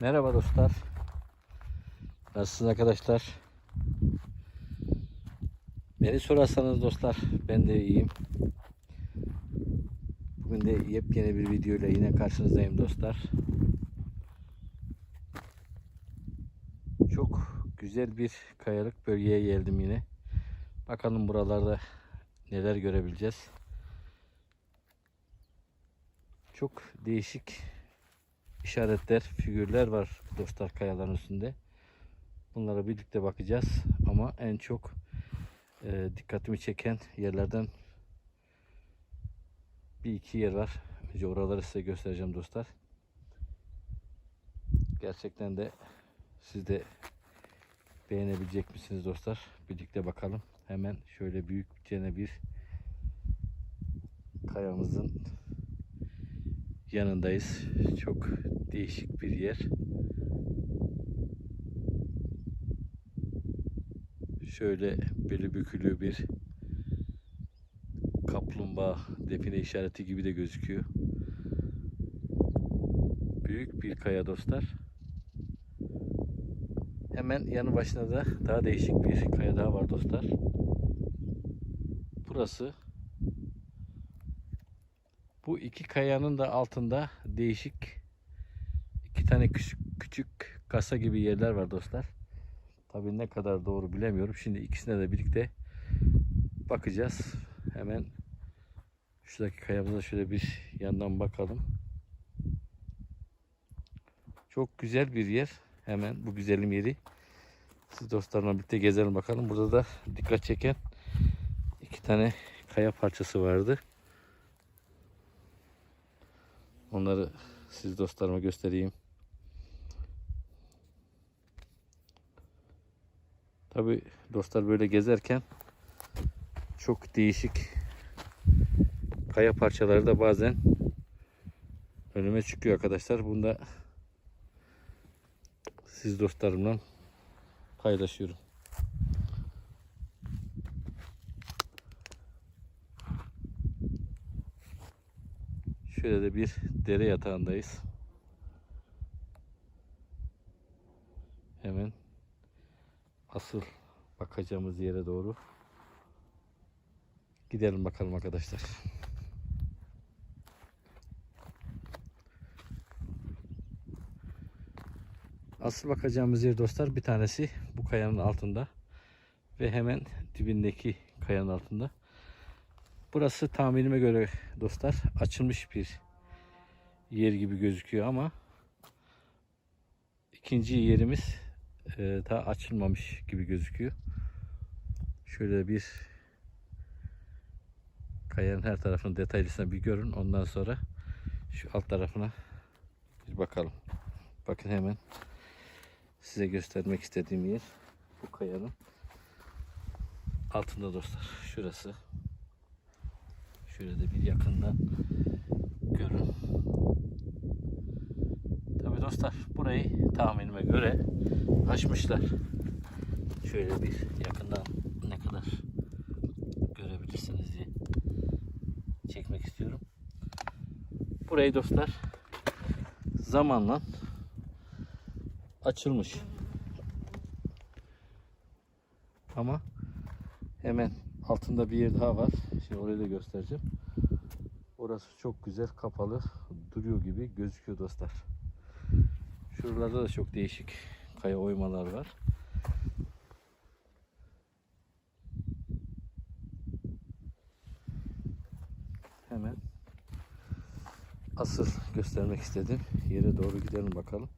Merhaba dostlar. Nasılsınız arkadaşlar? Beni sorarsanız dostlar ben de iyiyim. Bugün de yepyeni bir video ile yine karşınızdayım dostlar. Çok güzel bir kayalık bölgeye geldim yine. Bakalım buralarda neler görebileceğiz. Çok değişik işaretler, figürler var dostlar kayaların üstünde. Bunlara birlikte bakacağız ama en çok e, dikkatimi çeken yerlerden bir iki yer var. Önce oraları size göstereceğim dostlar. Gerçekten de siz de beğenebilecek misiniz dostlar? Birlikte bakalım. Hemen şöyle büyükçene bir kayamızın yanındayız. Çok değişik bir yer. Şöyle beli bükülü bir kaplumbağa define işareti gibi de gözüküyor. Büyük bir kaya dostlar. Hemen yanı başında da daha değişik bir kaya daha var dostlar. Burası bu iki kayanın da altında değişik iki tane küçük küçük kasa gibi yerler var dostlar. Tabii ne kadar doğru bilemiyorum. Şimdi ikisine de birlikte bakacağız. Hemen şuradaki kayamıza şöyle bir yandan bakalım. Çok güzel bir yer. Hemen bu güzelim yeri siz dostlarla birlikte gezelim bakalım. Burada da dikkat çeken iki tane kaya parçası vardı. Onları siz dostlarıma göstereyim. Tabi dostlar böyle gezerken çok değişik kaya parçaları da bazen önüme çıkıyor arkadaşlar. Bunda siz dostlarımla paylaşıyorum. Şöyle de bir dere yatağındayız. Hemen asıl bakacağımız yere doğru gidelim bakalım arkadaşlar. Asıl bakacağımız yer dostlar bir tanesi bu kayanın altında ve hemen dibindeki kayanın altında. Burası tahminime göre dostlar açılmış bir yer gibi gözüküyor ama ikinci yerimiz e, daha açılmamış gibi gözüküyor. Şöyle bir kayanın her tarafını detaylısına bir görün. Ondan sonra şu alt tarafına bir bakalım. Bakın hemen size göstermek istediğim yer bu kayanın altında dostlar. Şurası. Şöyle de bir yakından görün. Tabi dostlar burayı tahminime göre açmışlar. Şöyle bir yakından ne kadar görebilirsiniz diye çekmek istiyorum. Burayı dostlar zamanla açılmış. Ama hemen altında bir yer daha var. Şimdi orayı da göstereceğim. Orası çok güzel kapalı duruyor gibi gözüküyor dostlar. Şuralarda da çok değişik kaya oymalar var. Hemen asıl göstermek istedim. Yere doğru gidelim bakalım.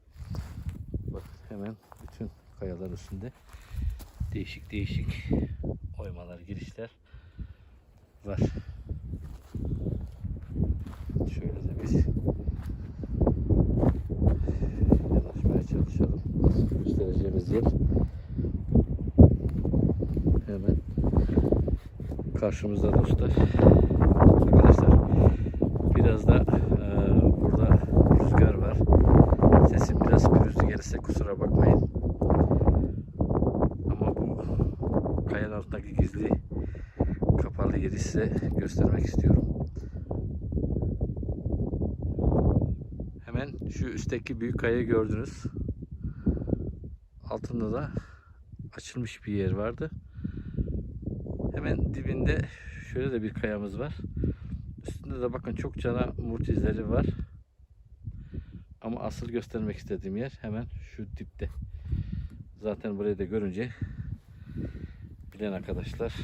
Bak hemen bütün kayalar üstünde değişik değişik oymalar, girişler var. Şöyle de biz yanaşmaya çalışalım. Asıl göstereceğimiz yer hemen karşımızda dostlar. Arkadaşlar biraz da e, burada rüzgar var. Sesim biraz pürüzlü gelirse kusura bakmayın. Ama bu kayanın altındaki gizli kapalı yeri size göstermek istiyorum. Hemen şu üstteki büyük kayayı gördünüz. Altında da açılmış bir yer vardı. Hemen dibinde şöyle de bir kayamız var. Üstünde de bakın çok cana murt izleri var. Ama asıl göstermek istediğim yer hemen şu dipte. Zaten burayı da görünce bilen arkadaşlar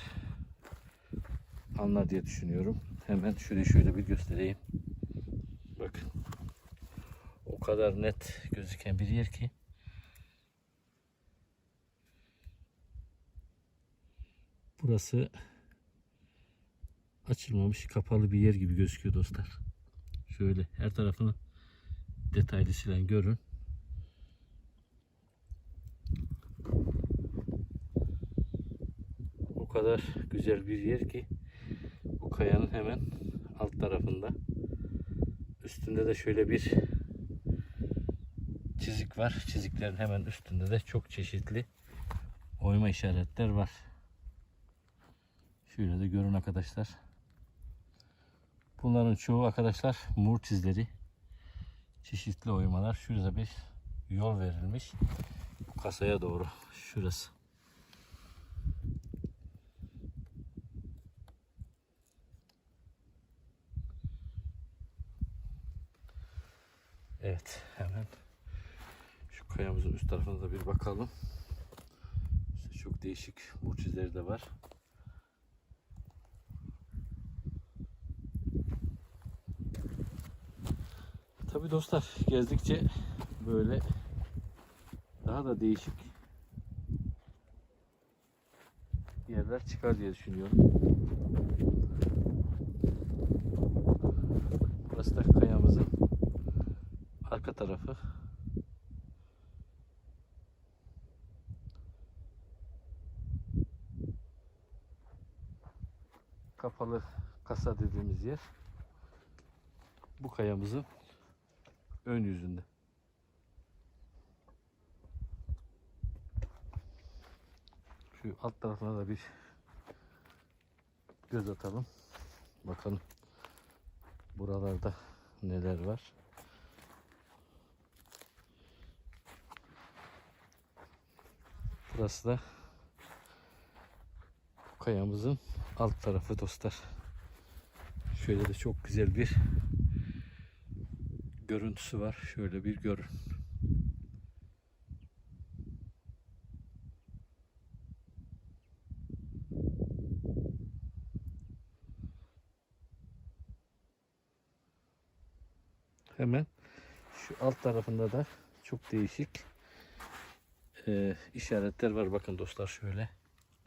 anlar diye düşünüyorum. Hemen şurayı şöyle bir göstereyim. Bakın. O kadar net gözüken bir yer ki. Burası açılmamış kapalı bir yer gibi gözüküyor dostlar. Şöyle her tarafını detaylı silen görün. Kadar güzel bir yer ki bu kayanın hemen alt tarafında. Üstünde de şöyle bir çizik var. Çiziklerin hemen üstünde de çok çeşitli oyma işaretler var. Şöyle de görün arkadaşlar. Bunların çoğu arkadaşlar murt izleri. Çeşitli oymalar. Şurada bir yol verilmiş. Bu kasaya doğru. Şurası. Evet hemen şu kayamızın üst tarafına da bir bakalım. İşte çok değişik murt izleri de var. Tabi dostlar gezdikçe böyle daha da değişik yerler çıkar diye düşünüyorum. Burası da kayamızın arka tarafı. Kapalı kasa dediğimiz yer. Bu kayamızın ön yüzünde. Şu alt tarafına da bir göz atalım. Bakalım buralarda neler var. Burası da kayamızın alt tarafı dostlar. Şöyle de çok güzel bir görüntüsü var. Şöyle bir görün. Hemen şu alt tarafında da çok değişik e, işaretler var. Bakın dostlar şöyle.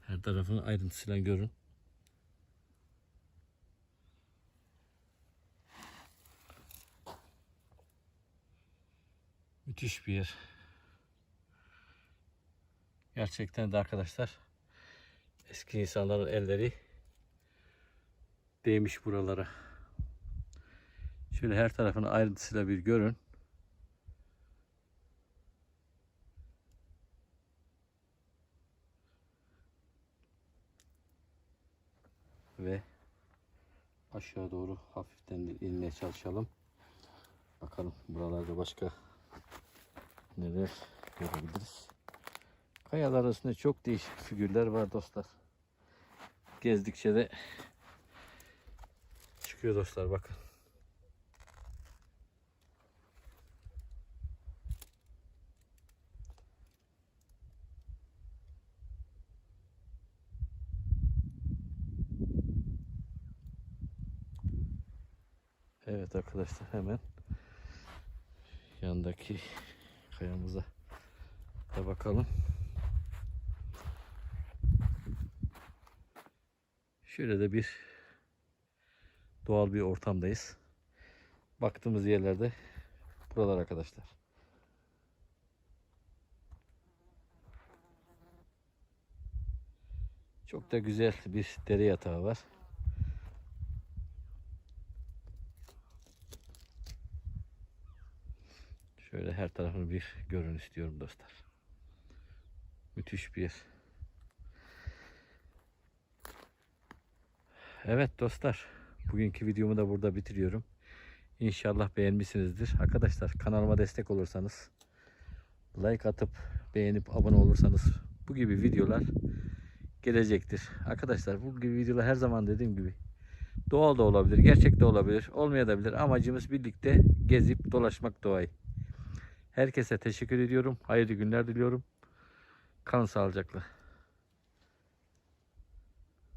Her tarafını ayrıntısıyla görün. Müthiş bir yer. Gerçekten de arkadaşlar eski insanların elleri değmiş buralara. Şöyle her tarafını ayrıntısıyla bir görün. Ve aşağı doğru hafiften bir inmeye çalışalım. Bakalım buralarda başka neler görebiliriz. Kayalar arasında çok değişik figürler var dostlar. Gezdikçe de çıkıyor dostlar bakın. Evet arkadaşlar hemen yandaki kayamıza da bakalım. Şöyle de bir doğal bir ortamdayız. Baktığımız yerlerde buralar arkadaşlar. Çok da güzel bir dere yatağı var. Şöyle her tarafını bir görün istiyorum dostlar. Müthiş bir yer. Evet dostlar. Bugünkü videomu da burada bitiriyorum. İnşallah beğenmişsinizdir. Arkadaşlar kanalıma destek olursanız like atıp beğenip abone olursanız bu gibi videolar gelecektir. Arkadaşlar bu gibi videolar her zaman dediğim gibi doğal da olabilir, gerçek de olabilir, olmayabilir. Amacımız birlikte gezip dolaşmak doğayı. Herkese teşekkür ediyorum. Hayırlı günler diliyorum. Kalın sağlıcakla.